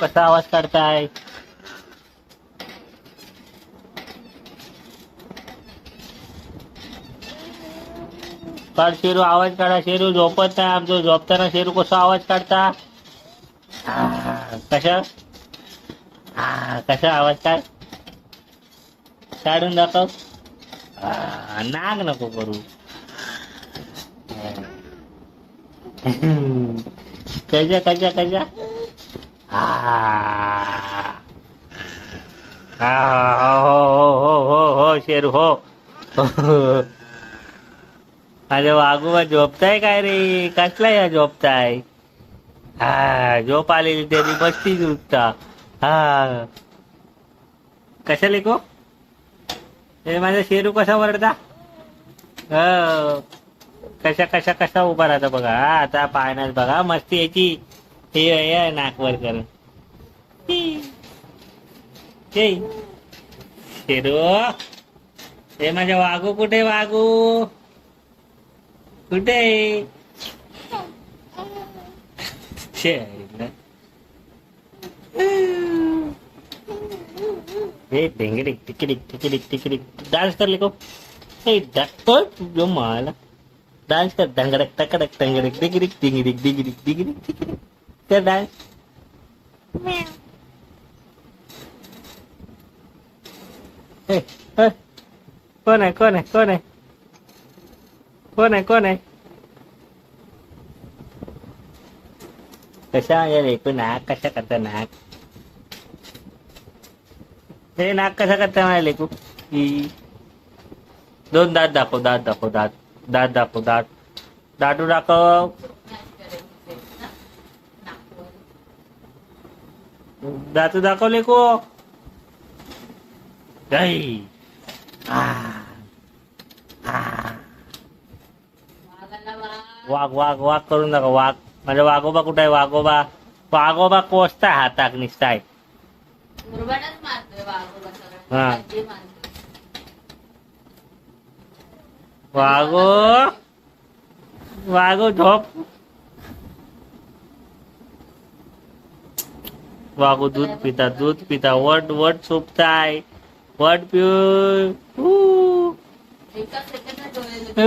कसा आवाज काढताय? काढ शेरू आवाज काढा शेरू. झोपत नाही आमचं. झोपताना शेरू कसा आवाज काढता? कशा? कसा आवाज काढ? काढून दाखव. नाग नको करू. कशा कशा कशा? हा. हो हो हो हो शेरू हो. अरे वागोबा झोपताय काय रे? कसला या झोपताय? हा झोप आलेली त्याची बसती उठता हा. कशा लेखो हे माझा शेरू कसा वरडता हो. कशा कशा कसा उभा राहता बघा. आता पाहण्यात बघा मस्ती याची. हे हे नाकवर कर शेरू हे माझ्या वागू कुठे वागू कुठे आहे? शे, हे ढेंगडिक टिकडिक टिकडिक टिकडिक डान्स कर लेको हे डा- जो मला डान्स कर ढंगडक टकडक टंगडक डिगिडिक डिगिडिक डिगिडिक डिगिडिक डिगिडिक कर डान्स हे, हे. कोण आहे कोण आहे कोण आहे कोण आहे कोण आहे कशा या लेकू नाक कशा करता नाक हे नाक कसा करता माझ्या लेकू ई. दोन दात दाखव दात दाखव दात दात दाखव दात दाटू दाखव दातू दाखव लेकू गाई. आ. आ. वाघ वाघ वाघ करून दाखव वाघ. माझा वाघोबा कुठे आहे? वाघोबा. वाघोबा कोसताय हाताक निसताय. हा. वाघो. वाघो झोप. वाघो दूध पिता दूध पिता वट वट सोपताय. वट पिऊ.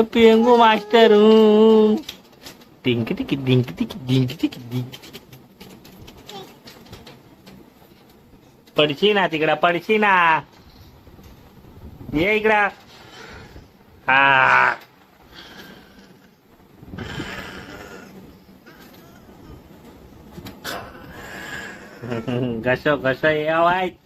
पेंगू मास्टर हूं. डिंक टिकी डिंक टिकी डिंक टिकी डिंक पडशी ना तिकडं पडशी ना. ये इकडं. हा. Gaşo gaşo yalay.